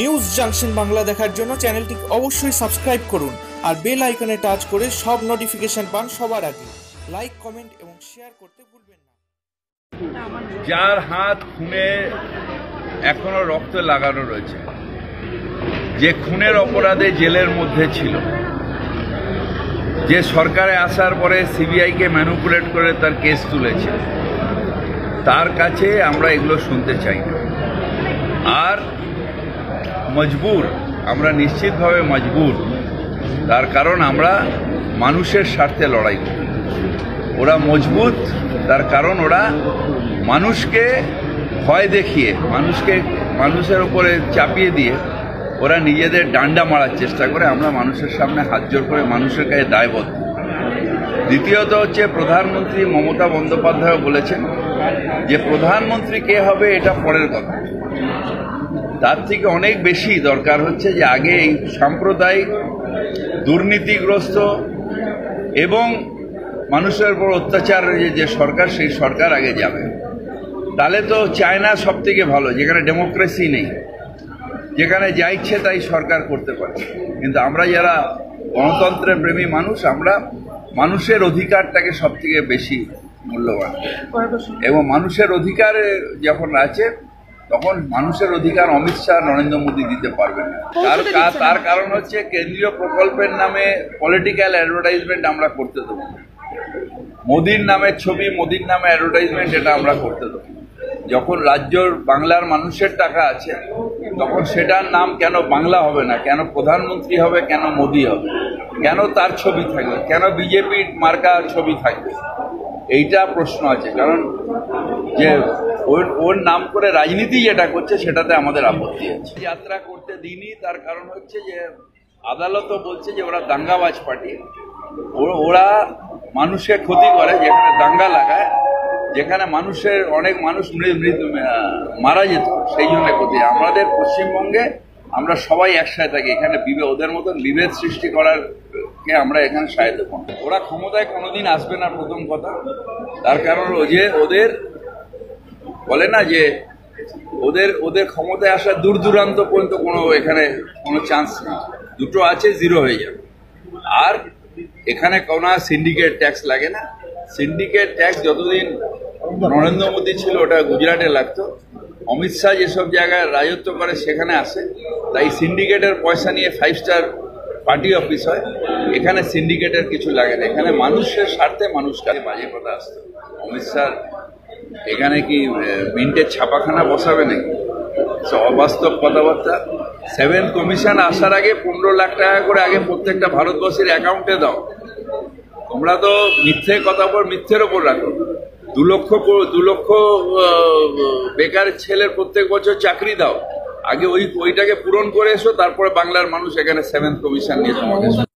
News junction Bangla দেখার জন্য চ্যানেলটি অবশ্যই সাবস্ক্রাইব করুন আর বেল আইকনে টাচ করে সব নোটিফিকেশন পান সবার আগে। লাইক কমেন্ট এবং শেয়ার করতে ভুলবেন না। যার হাত, খুনে এখনও রক্ত লাগানো রয়েছে। যে খুনের অপরাধে জেলের মধ্যে ছিল। যে সরকারে আসার পরে সিবিআইকে ম্যানুপুলেট করে তার কেস তুলেছে। তার কাছে আমরা এগুলো শুনতে চাই না। আর মজবুর, আমরা নিশ্চিতভাবে মজবুর। তার কারণ আমরা মানুষের স্বার্থে লড়াই করি। ওরা মজবুত, তার কারণ ওরা মানুষকে ভয় দেখিয়ে, মানুষকে, মানুষের উপরে চাপিয়ে দিয়ে ওরা নিজেদের ডান্ডা মারার চেষ্টা করে। আমরা মানুষের সামনে হাত জোর করে মানুষের কাছে দায়বদ্ধ। দ্বিতীয়ত হচ্ছে প্রধানমন্ত্রী মমতা বন্দ্যোপাধ্যায় বলেছেন যে, প্রধানমন্ত্রী কে হবে এটা পরের কথা। তার থেকে অনেক বেশি দরকার হচ্ছে যে আগে এই সাম্প্রদায়িক দুর্নীতিগ্রস্ত এবং মানুষের উপর অত্যাচার যে- যে সরকার সেই সরকার আগে যাবে। তাহলে তো চায়না সব থেকে ভালো যেখানে ডেমোক্রেসি নেই। যেখানে যা ইচ্ছে তাই সরকার করতে পারে। কিন্তু আমরা যারা গণতন্ত্রের প্রেমী মানুষ আমরা মানুষের অধিকারটাকে সব থেকে বেশি মূল্যবান। এবং মানুষের অধিকার যখন আছে তখন মানুষের অধিকার অমিত শাহ নরেন্দ্র মোদী দিতে পারবেন না। তার তার কারণ হচ্ছে কেন্দ্রীয় প্রকল্পের নামে পলিটিক্যাল অ্যাডভার্টাইজমেন্ট আমরা করতে দেবো। মোদির নামের ছবি মোদির নামে অ্যাডভার্টাইজমেন্ট এটা আমরা করতে দেবো যখন রাজ্যর বাংলার মানুষের টাকা আছে তখন সেটার নাম কেন বাংলা হবে না? কেন প্রধানমন্ত্রী হবে কেন মোদি হবে? কেন তার ছবি থাকবে? কেন বিজেপির মার্কা ছবি থাকবে? এইটা প্রশ্ন আছে, কারণ যে ওর ওর নাম করে রাজনীতি যেটা করছে সেটাতে আমাদের আপত্তি আছে। যাত্রা করতে দিনই তার কারণ হচ্ছে যে আদালতও বলছে যে ওরা দাঙ্গাবাজ পার্টি। ওরা মানুষকে ক্ষতি করে, যেখানে দাঙ্গা লাগায়, যেখানে মানুষের অনেক মানুষ মারা যেত, সেই জন্য ক্ষতি। আমাদের পশ্চিমবঙ্গে আমরা সবাই একসাথে থাকি, এখানে বিবে, ওদের মতন বিভেদ সৃষ্টি করার কে আমরা এখানে সাহায্য করি ওরা ক্ষমতায় কোনোদিন আসবে না প্রথম কথা। তার কারণ ও যে ওদের বলে না যে ওদের ওদের ক্ষমতায় আসার দূর দূরান্ত পর্যন্ত কোনো এখানে কোনো চান্স নেই। দুটো আছে জিরো হয়ে যাবে। আর এখানে কোনো সিন্ডিকেট ট্যাক্স লাগে না। সিন্ডিকেট ট্যাক্স যতদিন নরেন্দ্র মোদী ছিল, ওটা গুজরাটে লাগতো। অমিত শাহ যেসব জায়গায় রাজত্ব করে, সেখানে আসে। তাই সিন্ডিকেটের পয়সা নিয়ে ফাইভ স্টার পার্টি অফিস হয়, এখানে সিন্ডিকেটের কিছু লাগে না। এখানে মানুষের স্বার্থে মানুষ মানুষকে বাজে কথা আসতো। অমিত শাহ এখানে কি মিন্টের ছাপাখানা বসাবে নাকি? অবাস্তব কথাবার্তা। সেভেন কমিশন আসার আগে পনেরো লাখ টাকা করে আগে প্রত্যেকটা ভারতবর্ষের অ্যাকাউন্টে দাও। তোমরা তো মিথ্যে কথা বল, মিথ্যের ওপর রাখো। দু লক্ষ দু লক্ষ বেকার ছেলের প্রত্যেক বছর চাকরি দাও। আগে ওই ওইটাকে পূরণ করে এসো তারপরে বাংলার মানুষ এখানে সেভেন্থ কমিশন নিয়ে তোমাকে